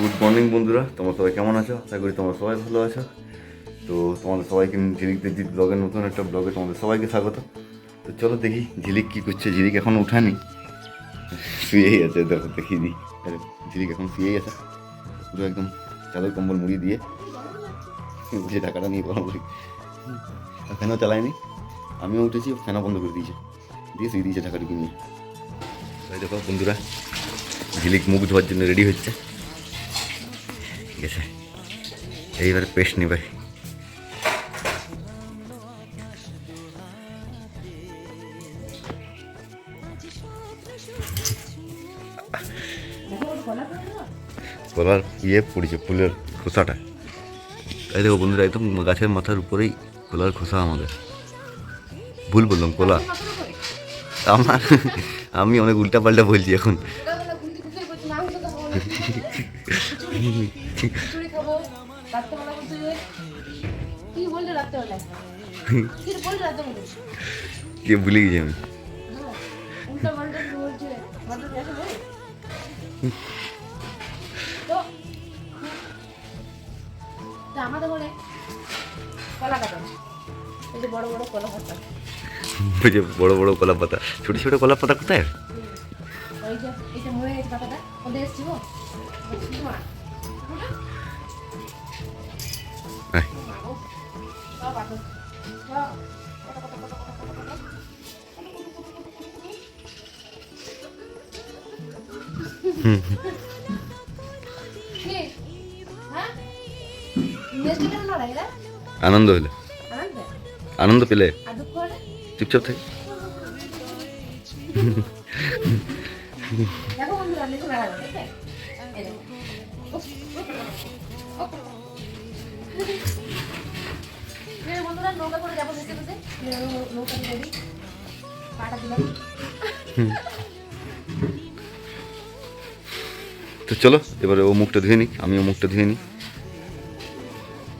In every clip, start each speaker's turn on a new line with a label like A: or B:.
A: Good morning বন্ধুরা। তোমরা সবাই কেমন আছো? আশা করি তোমরা সবাই ভালো আছো। তো তোমাদের সবাইকে ঝিলিকদের জিৎ ব্লগের নতুন একটা ব্লগে তোমাদের সবাইকে স্বাগত। তো চলো দেখি ঝিলিক কী করছে। ঝিলিক এখন উঠানি শুয়েই আছে, দেখো দেখিয়ে দিই ঝিলিক এখন শুয়েই আছে। পুরো একদম চাদর কম্বল মুড়ি দিয়ে যে টাকাটা নিয়ে বলি ফ্যানও চালায়নি। আমিও উঠেছি, ফ্যানও বন্ধ করে দিয়েছে। দিয়ে শুয়ে দিয়েছে টাকাটুকু নিয়ে। দেখো বন্ধুরা, ঝিলিক মুখ ধোয়ার জন্য রেডি হচ্ছে। ঠিক আছে এইবারে পেস্ট নেবে। কলার ইয়ে পড়েছে, ফুলের খোসাটা। তাই দেখো বন্ধুরা, একদম গাছের মাথার উপরেই কলার খোসা আমাদের। ভুল বললাম কলা আমার আমি অনেক উল্টা পাল্টা বলছি এখন।
B: খিচুড়ি খাব রাত্রেবেলা বলছে যে কি বললে রাত্রেবেলা কি বললে রাত্রেবেলা
A: কে ভুলে গেছি আমি?
B: আমাদের বলে কলা কাটা কলা
A: বড় বড় কলা পাতা ছোট ছোট কলা পাতা কোথায়?
B: লাগে রে?
A: আনন্দ হলে
B: আনন্দ?
A: আনন্দ পেলে
B: আর দুঃখ হলে?
A: চুপচাপ থাকে
B: দেখো বন্ধুরা, নৌকা করে যাব নৌকা পাটা দিলাম।
A: তো চলো এবারে ও মুখটা ধুয়ে নিই আমিও মুখটা ধুয়ে নিই।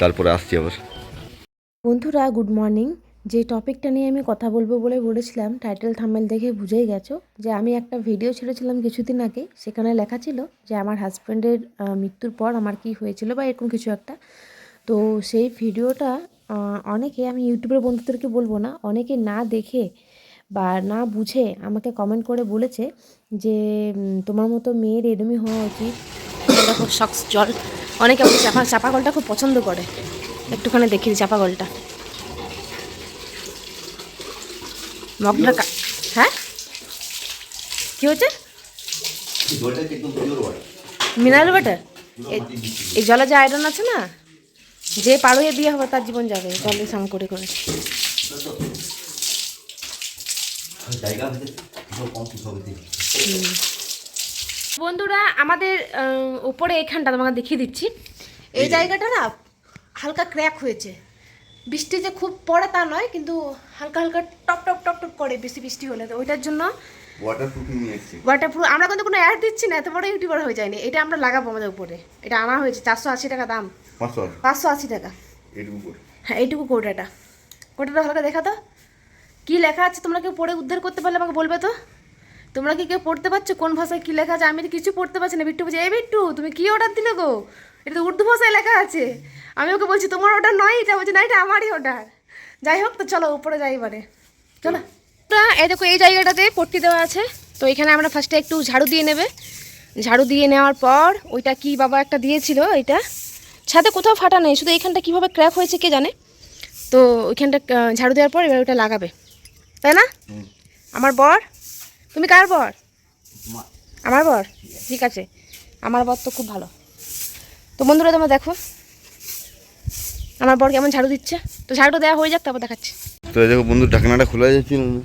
A: তারপরে আসছি আবার।
C: বন্ধুরা গুড মর্নিং যে টপিকটা নিয়ে আমি কথা বলব বলে বলেছিলাম টাইটেল থাম্বেল দেখে বুঝেই গেছো যে আমি একটা ভিডিও ছেড়েছিলাম কিছুদিন আগে সেখানে লেখা ছিল যে আমার হাজব্যান্ডের মৃত্যুর পর আমার কি হয়েছিল বা এরকম কিছু একটা। তো সেই ভিডিওটা অনেকে আমি ইউটিউবের বন্ধুদেরকে বলব না অনেকে না দেখে বা না বুঝে আমাকে কমেন্ট করে বলেছে যে তোমার মতো মেয়ের এরমই হওয়া উচিত। খুব শক্স জল। অনেকে আমাকে চাপা চাপা গলটা খুব পছন্দ করে। একটুখানি দেখি চাপা গলটা। মগটা হ্যাঁ? কি হচ্ছে মিনারেল ওয়াটার এই জলে যে আয়রন আছে না? যে পার হয়ে বিয়ে হবে তার জীবন যাবে। জলে স্নান করে করে। বন্ধুরা আমাদের উপরে এখানটা তোমাকে দেখিয়ে দিচ্ছি। এই জায়গাটা না হালকা ক্র্যাক হয়েছে। বৃষ্টি যে খুব পড়ে তা নয় কিন্তু হালকা হালকা টপ টপ টপ টপ করে বেশি বৃষ্টি হলে। তো ওইটার জন্য ওয়াটারপ্রুফ আমরা কিন্তু কোনো অ্যাড দিচ্ছি না এত বড় ইউটিউবার হয়ে যায়নি। এটা আমরা লাগাবো আমাদের উপরে। এটা আনা হয়েছে চারশো আশি টাকা দাম।
A: পাঁচশো
C: আশি। টাকা। হ্যাঁ এইটুকু কোটাটা কোটাটা হালকা দেখা তো। কী লেখা আছে? তোমরা কেউ পড়ে উদ্ধার করতে পারলে আমাকে বলবে তো। তোমরা কি কেউ পড়তে পারছ? কোন ভাষায় কী লেখা আছে? আমি তো কিছু পড়তে পারছি না। বিট্টু বলছে এই বিট্টু তুমি কী অর্ডার দিলে গো? এটা তো উর্দু ভাষায় লেখা আছে। আমি ওকে বলছি তোমার অর্ডার নয়? এটা বলছি না এটা আমারই অর্ডার যাই হোক তো চলো উপরে যাই এবারে। চলো। এই দেখো এই জায়গাটাতে পট্টি দেওয়া আছে। তো এখানে আমরা ফার্স্টে একটু ঝাড়ু দিয়ে নেবে। ঝাড়ু দিয়ে নেওয়ার পর ওইটা কি বাবা একটা দিয়েছিল এটা ছাদে কোথাও ফাটা নেই শুধু এখানটা কীভাবে ক্র্যাক হয়েছে কে জানে? তো ওইখানটা ঝাড়ু দেওয়ার পর এবার ওটা লাগাবে। তাই না? আমার বর? তুমি কার বর? আমার বর? ঠিক আছে। আমার বর তো খুব ভালো। তো বন্ধুরা তোমরা দেখো। আমার বর কেমন ঝাড়ু দিচ্ছে? তো ঝাড়ুটা দেওয়া হয়ে যাক তারপর দেখাচ্ছি।
A: তো দেখো বন্ধু ঢাকনাটা খোলা যাচ্ছিল না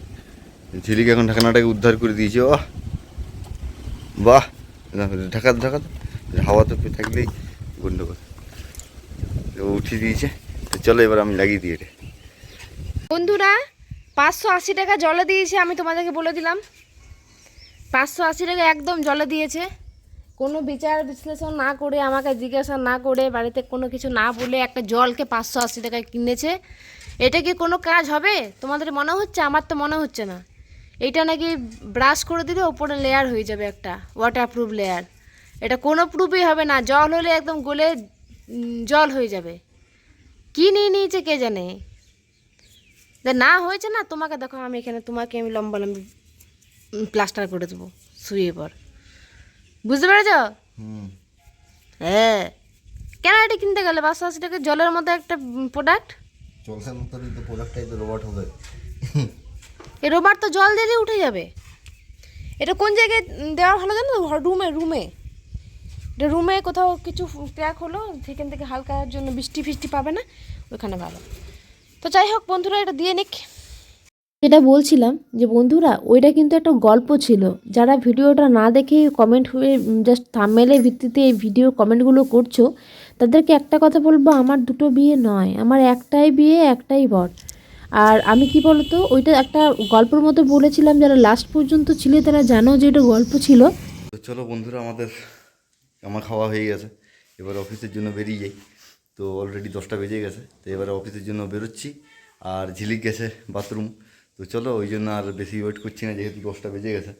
A: ঝিলিক এখন ঢাকনাটাকে উদ্ধার করে দিয়েছে বাহ। বাহ ঢাকা ঢাকা। হাওয়া তো থাকলেই গন্ডগোল। ও উঠিয়ে দিয়েছে। তো চলো এবার আমি লাগিয়ে দিই এটা।
C: বন্ধুরা, পাঁচশো আশি টাকা জলে দিয়েছে, আমি তোমাদেরকে বলে দিলাম। পাঁচশো আশি টাকা একদম জলে দিয়েছে। কোনো বিচার বিশ্লেষণ না করে, আমাকে জিজ্ঞাসা না করে, বাড়িতে কোনো কিছু না বলে একটা জলকে পাঁচশো আশি টাকায় কিনেছে। এটা কি কোনো কাজ হবে? তোমাদের মনে হচ্ছে? আমার তো মনে হচ্ছে না। এটা নাকি ব্রাশ করে দিলে ওপরে লেয়ার হয়ে যাবে একটা ওয়াটারপ্রুফ লেয়ার এটা কোনো প্রুফই হবে না। জল হলে একদম গলে জল হয়ে যাবে। কি নিয়ে নিয়েছে কে জানে? না হয়েছে না? তোমাকে দেখো আমি এখানে তোমাকে আমি লম্বা লম্বি প্লাস্টার করে দেবো শুয়ে পর বুঝতে পেরেছ? হ্যাঁ। কেন এটা কিনতে গেলে? পাঁচশো আশি টাকা জলের মধ্যে একটা প্রোডাক্ট
A: চলছে মতনই তো প্রোডাক্টটাই তো রোবট হবে।
C: এই রোবট তো জল দিয়ে উঠে যাবে। এটা কোন জায়গায় দেওয়া ভালো জানো? রুমে রুমে এটা রুমে কোথাও কিছু ক্র্যাক হলো সেখান থেকে হালকার জন্য বৃষ্টি ফিষ্টি পাবে না ওখানে ভালো। তো যাই হোক বন্ধুরা এটা দিয়ে নিক। যেটা বলছিলাম যে বন্ধুরা ওইটা কিন্তু একটা গল্প ছিল। যারা ভিডিওটা না দেখে কমেন্ট হয়ে জাস্ট থামেলের ভিত্তিতে এই ভিডিও কমেন্টগুলো করছ তাদেরকে একটা কথা বলব আমার দুটো বিয়ে নয় আমার একটাই বিয়ে একটাই বর। আর আমি কি বলতো ওইটা একটা গল্পের মতো বলেছিলাম যারা লাস্ট পর্যন্ত ছিল তারা জানো যে এটা গল্প ছিল।
A: চলো বন্ধুরা আমাদের আমার খাওয়া হয়ে গেছে। এবার অফিসের জন্য বেরিয়ে যাই। তো অলরেডি দশটা বেজে গেছে। তো এবারে অফিসের জন্য বেরোচ্ছি। আর ঝিলিক গেছে বাথরুম তো চলো ওই জন্য আর বেশি ওয়েট করছি না যেহেতু দশটা বেজে গেছে।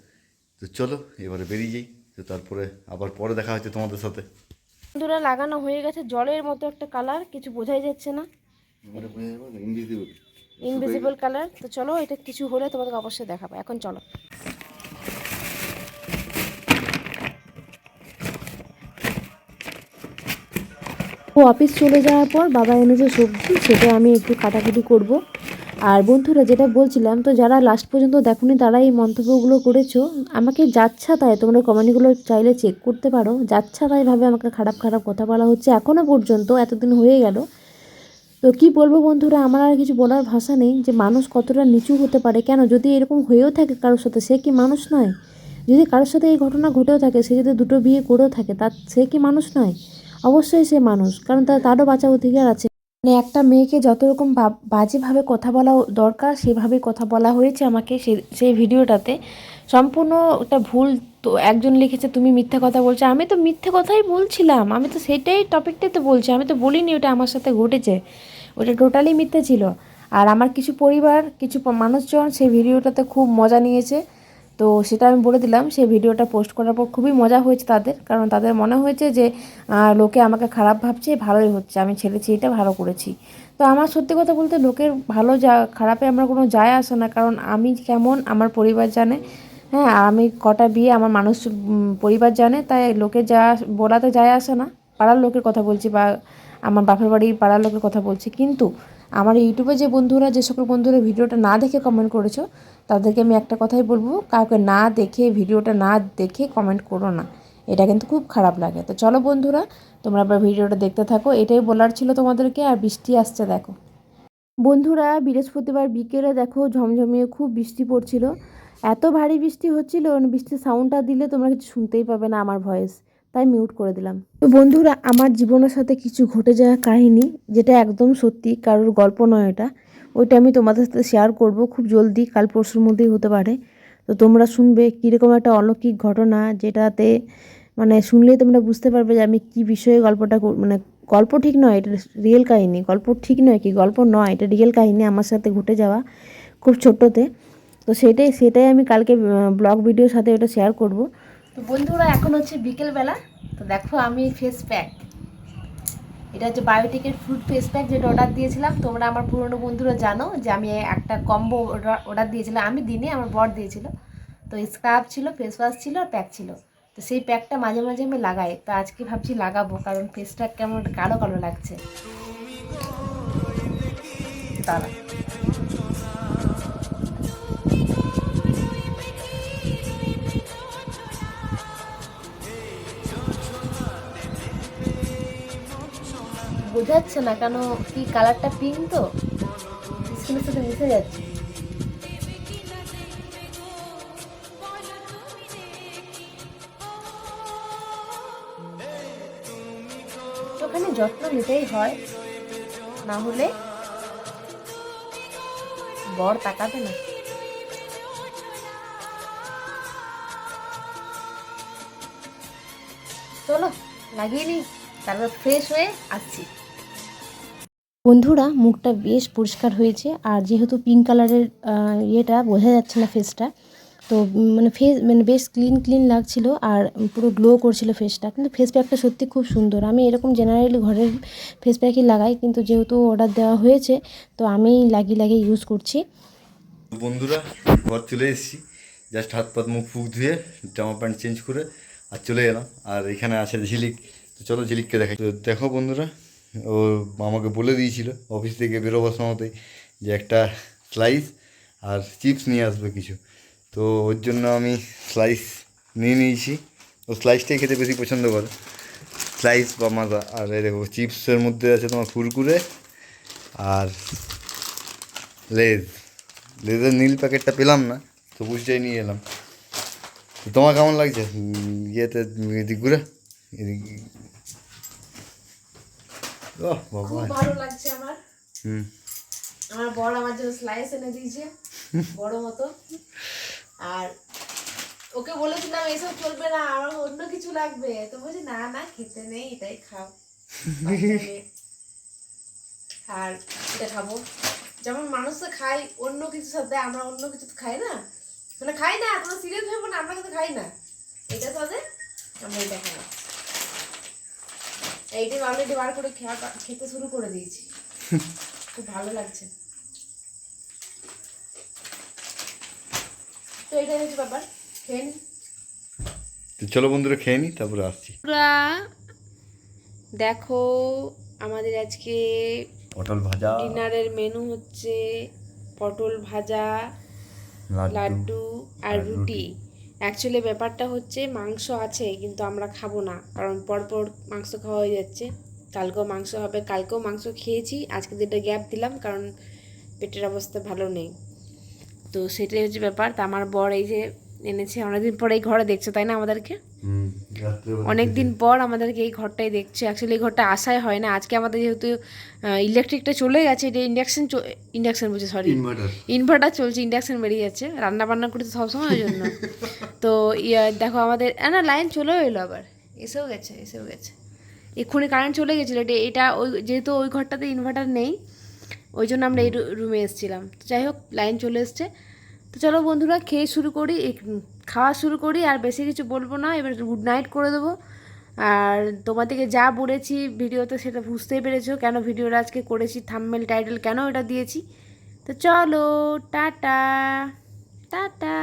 A: তো চলো এবারে বেরিয়ে যাই। তো তারপরে আবার পরে দেখা হচ্ছে তোমাদের সাথে।
C: বন্ধুরা লাগানো হয়ে গেছে। জলের মতো একটা কালার কিছু বোঝাই যাচ্ছে না। ইনভিজিবল কালার তো চলো এটা কিছু হলে তোমাদের অবশ্যই দেখাবো। এখন চলো। ও অফিস চলে যাওয়ার পর বাবা এনেছে সবজি, সেটা আমি একটু কাটাকুটি করব। আর বন্ধুরা, যেটা বলছিলাম, তো যারা লাস্ট পর্যন্ত দেখোনি, তারা এই মন্তব্যগুলো করেছ। আমাকে যাচ্ছা তাই, তোমরা কমেন্টগুলো চাইলে চেক করতে পারো। যাচ্ছা তাই ভাবে আমাকে খারাপ খারাপ কথা বলা হচ্ছে এখনও পর্যন্ত, এতদিন হয়ে গেল। তো কি বলব বন্ধুরা, আমার আর কিছু বলার ভাষা নেই যে মানুষ কতটা নিচু হতে পারে। কেন? যদি এরকম হয়েও থাকে কারোর সাথে, সে কি মানুষ নয়? যদি কারোর সাথে এই ঘটনা ঘটেও থাকে, সে যদি দুটো বিয়ে করেও থাকে, তার, সে কি মানুষ নয়? অবশ্যই সে মানুষ, কারণ তার, তারও বাঁচার অধিকার আছে। মানে একটা মেয়েকে যত রকম বাজেভাবে কথা বলা দরকার সেভাবে কথা বলা হয়েছে আমাকে সেই ভিডিওটাতে। সম্পূর্ণ একটা ভুল তো, একজন লিখেছে, তুমি মিথ্যা কথা বলছো। আমি তো মিথ্যে কথাই বলছিলাম। আমি তো সেটাই টপিকটাই তো বলছি। আমি তো বলিনি ওটা আমার সাথে ঘটেছে। ওটা টোটালি মিথ্যে ছিল। আর আমার কিছু পরিবার, কিছু মানুষজন সেই ভিডিওটাতে খুব মজা নিয়েছে। তো সেটা আমি বলে দিলাম, সেই ভিডিওটা পোস্ট করার পর খুবই মজা হয়েছে তাদের, কারণ তাদের মনে হয়েছে যে লোকে আমাকে খারাপ ভাবছে, ভালোই হচ্ছে, আমি ছেড়েছি, এটা ভালো করেছি। তো আমার সত্যি কথা বলতে লোকের ভালো যা, খারাপে আমার কোনো যায় আসে না, কারণ আমি কেমন, আমার পরিবার জানে হ্যাঁ আমি কটা বিয়ে, আমার মানুষ পরিবার জানে, তাই লোকে যা বলাতে যায় আসে না, পাড়ার লোকের কথা বলছি বা আমার বাপের বাড়ির পাড়ার লোকের কথা বলছি, কিন্তু আমার ইউটিউবে যে বন্ধুরা, যে সকল বন্ধুরা ভিডিওটা না দেখে কমেন্ট করেছ, তাদেরকে আমি একটা কথাই বলব, কাউকে না দেখে, ভিডিওটা না দেখে কমেন্ট করো না। এটা কিন্তু খুব খারাপ লাগে। তো চলো বন্ধুরা, তোমরা আবার ভিডিওটা দেখতে থাকো। এটাই বলার ছিল তোমাদেরকে, আর বৃষ্টি আসছে, দেখো। বন্ধুরা, বৃহস্পতিবার বিকেলে দেখো, ঝমঝমিয়ে খুব বৃষ্টি পড়ছিল। এত ভারী বৃষ্টি হচ্ছিল, বৃষ্টির সাউন্ডটা দিলে তোমরা কিছু শুনতেই পাবে না আমার ভয়েস তাই মিউট করে দিলাম। তো বন্ধুরা, আমার জীবনের সাথে কিছু ঘটে যাওয়া কাহিনী, যেটা একদম সত্যি, কারোর গল্প নয় এটা। ওইটা আমি তোমাদের সাথে শেয়ার করব খুব জলদি, কাল পরশুর মধ্যেই হতে পারে। তো তোমরা শুনবে কীরকম একটা অলৌকিক ঘটনা, যেটাতে মানে শুনলেই তোমরা বুঝতে পারবে যে আমি কি বিষয়ে গল্পটা মানে গল্প ঠিক নয়, এটা রিয়েল কাহিনী। গল্প ঠিক নয় কি, গল্প নয়, এটা রিয়েল কাহিনী আমার সাথে ঘটে যাওয়া খুব ছোট্টতে। তো সেটাই সেটাই আমি কালকে ব্লগ ভিডিওর সাথে ওটা শেয়ার করব। তো বন্ধুরা, এখন হচ্ছে বিকেলবেলা। তো দেখো, আমি ফেস প্যাক এটা হচ্ছে বায়োটিকের ফ্রুট ফেস প্যাক যেটা অর্ডার দিয়েছিলাম। তোমরা আমার পুরনো বন্ধুরা জানো যে আমি একটা কম্বো অর্ডার দিয়েছিলাম। আমি দিনে আমার বর দিয়েছিল। তো স্ক্রাব ছিল ফেস ওয়াশ ছিল আর প্যাক ছিল। তো সেই প্যাকটা মাঝে মাঝে আমি লাগাই। তো আজকে ভাবছি লাগাবো, কারণ ফেসটা কেমন একটা কালো কালো লাগছে। দাঁড়া বোঝাচ্ছে না কেন, কি কালারটা পিঙ্ক তো? স্কিনের সাথে মিশে যাচ্ছে। ওখানে যত্ন নিতেই হয়, না হলে বর তাকাবে না। চলো, লাগিয়ে নি তারপর ফ্রেশ হয়ে আসছি। বন্ধুরা, মুখটা বেশ পরিষ্কার হয়েছে আর যেহেতু পিঙ্ক কালারের ইয়েটা বোঝা যাচ্ছে না ফেসটা
D: তো মানে ফেস মানে বেশ ক্লিন ক্লিন লাগছিল আর পুরো গ্লো করছিল ফেসটা কিন্তু ফেস প্যাকটা সত্যি খুব সুন্দর। আমি এরকম জেনারেলি ঘরের ফেস প্যাকই লাগাই, কিন্তু যেহেতু অর্ডার দেওয়া হয়েছে, তো আমি লাগিয়ে লাগিয়ে ইউজ করছি।
A: বন্ধুরা, ঘর চলে এসেছি। জাস্ট হাত পাত মুখ, ফুক ধুয়ে জামা প্যান্ট চেঞ্জ করে আর চলে এলাম। আর এখানে আছে ঝিলিক। তো চলো ঝিলিককে দেখাই। তো দেখো বন্ধুরা ও আমাকে বলে দিয়েছিল অফিস থেকে বেরোবার সময়তেই যে একটা স্লাইস আর চিপস নিয়ে আসবে কিছু। তো ওর জন্য আমি স্লাইস নিয়ে নিয়েছি। ও স্লাইসটাই খেতে বেশি পছন্দ করে। স্লাইস বা মাজা আর এই দেখো চিপসের মধ্যে আছে তোমার কুরকুরে আর লেজ। লেজের নীল প্যাকেটটা পেলাম না তো বুঝতেই নিয়ে এলাম। তোমার কেমন লাগছে? ইয়েতে ঘুরে ওহ বাবা।
C: খুব ভালো লাগছে আমার।
A: হুম।
C: আমার বড় আমার জন্য স্লাইস এনে দিয়েছে বড় মতো। আর ওকে বলেছিলাম চলবে না আমার অন্য কিছু লাগবে। তো বলছি না না খেতে নেই এটাই খাও। আর এটা খাব। যেমন মানুষ তো খাই অন্য কিছু সাথে আমরা অন্য কিছু তো খাই না। মানে খাই না তোমরা সিরিয়াস ভেবো না আমরা কিন্তু খাই না। এটা সাথে আমরা এটা খাই এইটাই অলরেডি বার করে খেয়া খেতে শুরু করে দিয়েছি। খুব ভালো লাগছে। তো এটাই হচ্ছে ব্যাপার। খেয়ে নি?
A: তো চলো বন্ধুরা খেয়ে নিই তারপরে আসছি।
C: দেখো আমাদের আজকে
A: পটল ভাজা।
C: ডিনারের মেনু হচ্ছে পটল ভাজা লাড্ডু আর রুটি। অ্যাকচুয়ালি ব্যাপারটা হচ্ছে মাংস আছে, কিন্তু আমরা খাব না। কারণ পরপর মাংস খাওয়া হয়ে যাচ্ছে। কালকেও মাংস হবে, কালকেও মাংস খেয়েছি, আজকে দুটো গ্যাপ দিলাম, কারণ পেটের অবস্থা ভালো নেই। তো সেটাই হচ্ছে ব্যাপার। তা আমার বর এই যে এনেছে, অনেকদিন পরে এই ঘরে দেখছ, তাই না আমাদেরকে? অনেক দিন পর আমাদেরকে এই ঘরটাই দেখছে। অ্যাকচুয়ালি এই ঘরটা আসাই হয় না। আজকে আমাদের যেহেতু ইলেকট্রিকটা চলে গেছে এটা ইন্ডাকশন ইন্ডাকশন বলছে সরি
A: ইনভার্টার
C: চলছে ইন্ডাকশন বেরিয়ে যাচ্ছে। রান্না বান্না করতে সবসময় ওই জন্য। তো ইয়া দেখো আমাদের না লাইন চলেও এলো আবার। এসেও গেছে এসেও গেছে। এক্ষুনি কারেন্ট চলে গেছিল এটা এটা ওই যেহেতু ওই ঘরটাতে ইনভার্টার নেই ওই জন্য আমরা এই রুমে এসেছিলাম। যাই হোক লাইন চলে এসছে। তো চলো বন্ধুরা খেয়ে শুরু করি। এক- খাওয়া শুরু করি, আর বেশি কিছু বলব না, এবার গুড নাইট করে দেবো। আর তোমাদেরকে যা বলেছি ভিডিওতে সেটা বুঝতেই পেরেছ, কেন ভিডিওটা আজকে করেছি থাম্বেল টাইটেল কেন এটা দিয়েছি। তো চলো, টাটা টাটা।